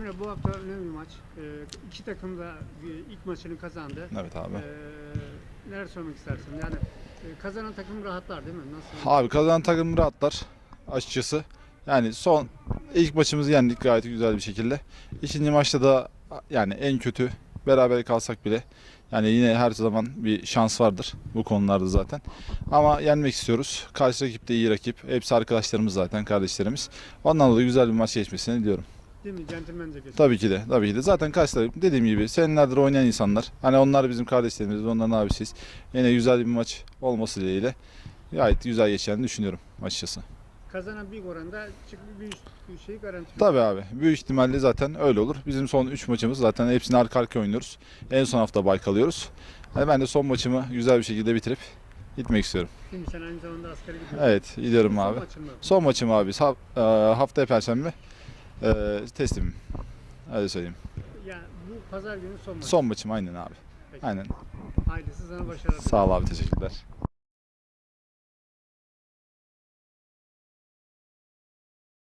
Emre, Bu hafta önemli bir maç. Ee, iki takım da e, ilk maçını kazandı. Evet abi. Ee, neler söylemek istersin? Yani e, kazanan takım rahatlar değil mi? Nasıl? Abi kazanan takım rahatlar açıkçası. Yani son ilk maçımızı yendik gayet güzel bir şekilde. İkinci maçta da yani en kötü beraber kalsak bile yani yine her zaman bir şans vardır bu konularda zaten. Ama yenmek istiyoruz. Karşı rakip de iyi rakip. Hepsi arkadaşlarımız zaten, kardeşlerimiz. Ondan dolayı güzel bir maç geçmesini diliyorum. Değil mi? Centilmence geçti. Tabii ki de, tabii ki de. Zaten taraf dediğim gibi senelerdir oynayan insanlar. Hani onlar bizim kardeşlerimiz, onların abisiyiz. Yine güzel bir maç olması dileğiyle gayet güzel geçeceğini düşünüyorum açıkçası. Kazanan bir oranda çıkıp bir, bir şeyi garanti. Tabii abi. Büyük ihtimalle zaten öyle olur. Bizim son 3 maçımız zaten hepsini arka arkaya oynuyoruz. En son hafta bay kalıyoruz. Hani ben de son maçımı güzel bir şekilde bitirip gitmek istiyorum. Mi? Sen aynı zamanda askere gidiyorsun. Evet, gidiyorum Son abi. maçın mı? Son maçım abi. Ha- e, haftaya perşembe e, teslimim. Öyle söyleyeyim. Yani bu pazar günü son maç. Son maçım aynen abi. Peki. Aynen. Hayırlısı sana başarılar. Sağ ol abi teşekkürler.